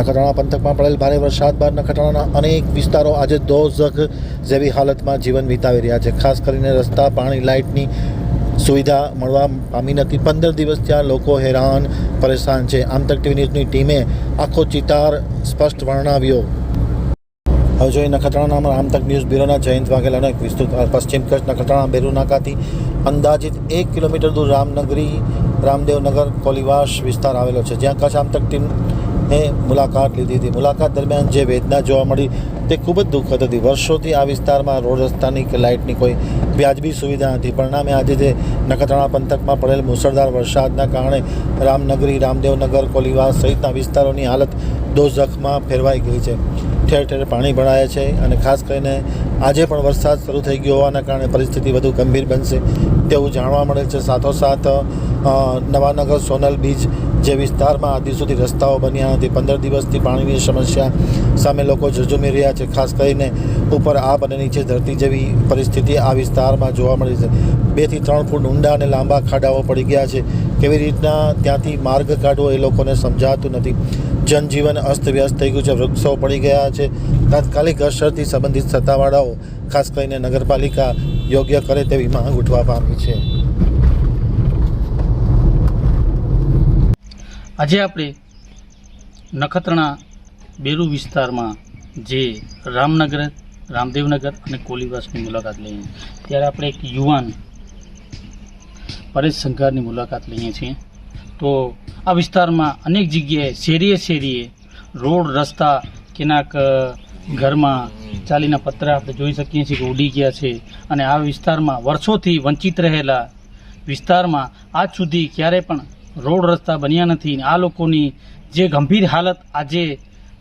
નખત્રાણા પંથકમાં પડેલ ભારે વરસાદ બાદ નખત્રાણાના અનેક વિસ્તારો આજે દોઝખ જેવી હાલતમાં જીવન વિતાવી રહ્યા છે. ખાસ કરીને રસ્તા, પાણી, લાઇટની સુવિધા મળવા પામી નથી. પંદર દિવસ ત્યાં લોકો હેરાન, પરેશાન છે. આમતક ટીવી ન્યૂઝની ટીમે આખો ચિતાર સ્પષ્ટ વર્ણવ્યો. હવે જોઈએ નખત્રાણાના આમતક ન્યૂઝ બ્યુરોના જયંત વાઘેલાનો એક વિસ્તૃત પશ્ચિમ કચ્છ નખત્રાણા બેરુ નાકાથી અંદાજિત એક કિલોમીટર દૂર રામનગરી, રામદેવનગર, કોલીવાસ વિસ્તાર આવેલો છે. જ્યાં કચ્છ આમતક ટીમને મુલાકાત લીધી હતી. મુલાકાત દરમિયાન જે વેદના જોવા મળી તે ખૂબ જ દુઃખદ હતી. વર્ષોથી આ વિસ્તારમાં રોડ રસ્તાની કે લાઇટની કોઈ વ્યાજબી સુવિધા નથી. પરિણામે આજે જે નખત્રાણા પંથકમાં પડેલ મુસળધાર વરસાદના કારણે રામનગરી, રામદેવનગર, કોલીવાસ સહિતના વિસ્તારોની હાલત દોઝખમાં ફેરવાઈ ગઈ છે. ઠેર ઠેર પાણી ભરાયા છે અને ખાસ કરીને આજે પણ વરસાદ શરૂ થઈ ગયો હોવાના કારણે પરિસ્થિતિ વધુ ગંભીર બનશે તેવું જાણવા મળે છે. સાથોસાથ નવાનગર સોનલ બીચ જે વિસ્તારમાં આદિ સુધી રસ્તાઓ બન્યા નથી. પંદર દિવસથી પાણીની સમસ્યા સામે લોકો ઝઝુમી રહ્યા છે. ખાસ કરીને ઉપર આ અને નીચે ધરતી જેવી પરિસ્થિતિ આ વિસ્તારમાં જોવા મળી છે. બેથી ત્રણ ફૂટ ઊંડા અને લાંબા ખાડાઓ પડી ગયા છે. કેવી રીતના ત્યાંથી માર્ગ કાઢવો એ લોકોને સમજાતું નથી. જનજીવન અસ્તવ્યસ્ત થઈ ગયું છે. વૃક્ષો પડી ગયા છે. તાત્કાલિક અસરથી સંબંધિત સત્તાવાળાઓ, ખાસ કરીને નગરપાલિકા, યોગ્ય કરે તેવી માંગ ઉઠવા પામી છે. આજે આપણે નખત્રાણા બેરુ વિસ્તારમાં જે રામનગર, રામદેવનગર અને કોલીવાસની મુલાકાત લઈએ ત્યારે આપણે એક યુવાન પરેશ સંઘારની મુલાકાત લઈએ છીએ. તો આ વિસ્તારમાં અનેક જગ્યાએ શેરીએ શેરીએ રોડ, રસ્તા કેનાક ઘરમાં ચાલીના પતરા આપણે જોઈ શકીએ છીએ કે ઉડી ગયા છે. અને આ વિસ્તારમાં વર્ષોથી વંચિત રહેલા વિસ્તારમાં આજ સુધી ક્યારે પણ રોડ રસ્તા બન્યા નથી આ લોકોની જે ગંભીર હાલત આજે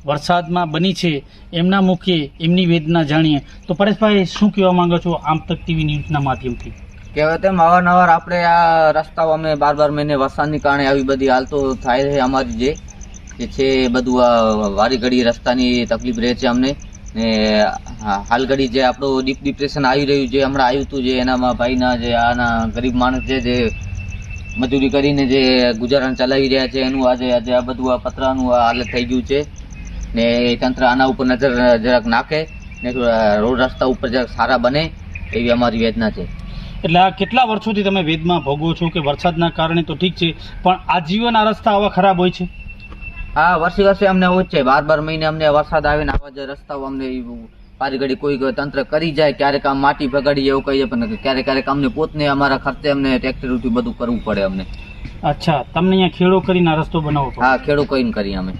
વરસાદમાં બની છે, એમના મુખે એમની વેદના જાણીએ. તો પરેશભાઈ, શું કહેવા માંગો છો આમ તક ટીવી ન્યૂઝના માધ્યમથી? કહેવાય તેમ અવારનવાર આપણે આ રસ્તાઓ અમે બાર બાર મહિને વરસાદની કારણે આવી બધી હાલતો થાય છે અમારી જે જે છે બધું આ વારી ઘડી રસ્તાની તકલીફ રહે છે અમને. ને હાલ ઘડી જે આપણું ડીપ ડિપ્રેશન આવી રહ્યું છે, હમણાં આવ્યું હતું જે એનામાં ભાઈના જે, આના ગરીબ માણસ છે જે મજૂરી કરીને જે ગુજરાન ચલાવી રહ્યા છે એનું આજે આજે આ બધું આ પતરાનું આ હાલત થઈ ગયું છે. ને તંત્ર આના ઉપર નજર જરાક નાખે ને રોડ રસ્તા ઉપર જરાક સારા બને એવી અમારી વેદના છે. એટલે આ કેટલા વર્ષોથી તમે વેદમાં ભોગવો છો કે વરસાદના કારણે તો ઠીક છે પણ આજીવન આ રસ્તા આવા ખરાબ હોય છે? હા વર્ષે વર્ષે અમને આવું જ છે. બાર બાર મહિને અમને વરસાદ આવે ને આવા જે રસ્તાઓ અમને પારી ઘડી કોઈ તંત્ર કરી જાય ક્યારેક આમ માટી ભગાડી એવું કહીએ પણ ક્યારેક ક્યારેક અમને પોતને અમારા ખર્ચે અમને ટ્રેક્ટરથી બધું કરવું પડે અમને. અચ્છા તમને અહીંયા ખેડો કરીને રસ્તો બનાવવો હા ખેડો કરીને કરીએ અમે.